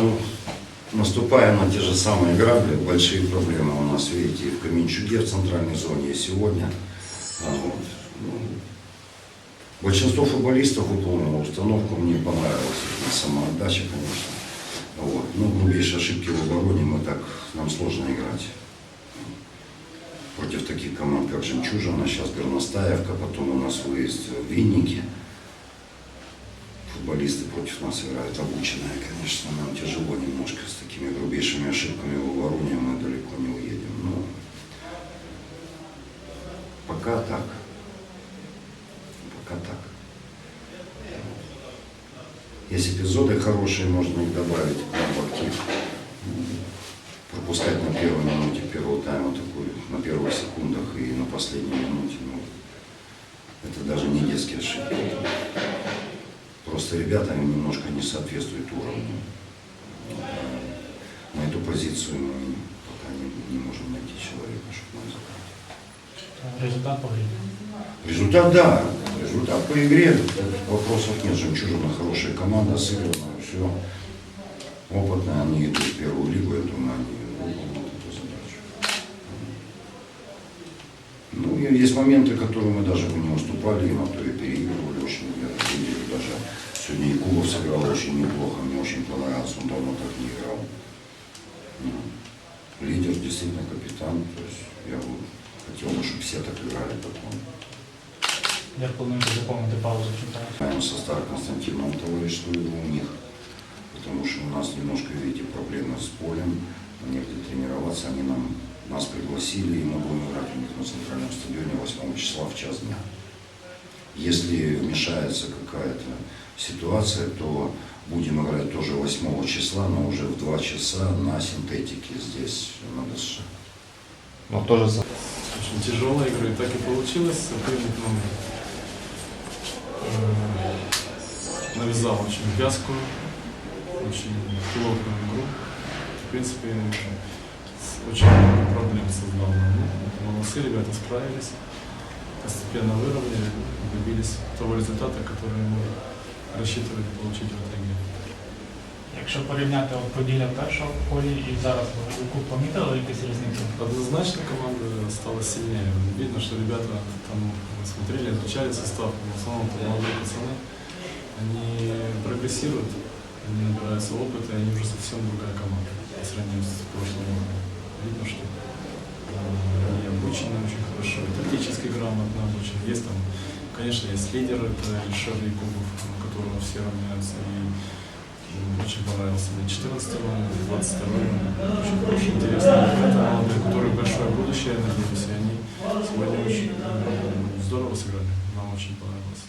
Ну, наступаем на те же самые грабли, большие проблемы у нас, видите, в Каменчуге, в центральной зоне, и сегодня. А, вот. Ну, большинство футболистов выполнило установку, мне понравилась самоотдача, конечно. Вот. Ну, грубейшие ошибки в обороне, мы так, нам сложно играть. Против таких команд, как Жемчужина, сейчас Горностаевка, потом у нас выезд в Винники. Футболисты против нас играют обученные, конечно, нам тяжело немножко с такими грубейшими ошибками в обороне мы далеко не уедем. Но пока так. Пока так. Есть эпизоды хорошие, можно их добавить к нам в актив. Пропускать на первой минуте первого тайма такую, на первых секундах и на последней минуте. Ну, это даже не детские ошибки. Просто ребята немножко не соответствуют уровню. На эту позицию мы пока не, не можем найти человека, чтобы нам. Результат погріб. Результат, да. Результат по игре. Вопросов нет. Жемчужина хорошая команда, сыгранная, все. Опытные, они идут в первую лигу, я думаю, они выполнят эту задачу. Ну, есть моменты, которые мы даже не уступали им, а то и переигрывали очень. Я видели даже сегодня Якубов сыграл очень неплохо, мне очень понравился, он давно так не играл. Ну, Лидер, действительно капитан, то есть я бы хотел бы, чтобы все так играли, как он. Як плануєте заповнити паузу в чемпіонаті? Знаем со Стар Константиновым товариществу у них, потому что у нас немножко, видите, проблемы с полем, негде тренироваться, они нам, нас пригласили, и мы будем играть у них на центральном стадионе 8 числа в час дня. Если вмешается какая-то ситуация, то будем играть тоже 8 числа, но уже в 2 часа на синтетике здесь, на ДСШ. Но тоже за- Очень тяжелая игра, и так и получилось. Соперник нам э, навязал очень вязкую, очень плотную игру. В принципе, очень много проблем создал нам. Ну, Молодцы, ребята справились, постепенно выровняли, добились того результата, который мы рассчитывали получить в этой игре. Якщо порівняти от поділля в першому колі і зараз ви яку помітили якісь різниці? Однозначно команда стала сильнее. Видно, что ребята там смотрели, изучали состав. В основном это молодые пацаны. Они прогрессируют, они набираются опыта, и они уже совсем другая команда по сравнению с прошлым годом. Видно, что они обучены очень хорошо, и тактически грамотно обучены. Есть там, конечно, есть лидер, это Ильшер Якубов, на которого все равняются. И очень понравился мне 14 номер, 22 номер. Очень хороший, интересный ребята, молодые, у которых большое будущее, надеюсь, и они сегодня очень здорово сыграли. Нам очень понравилось.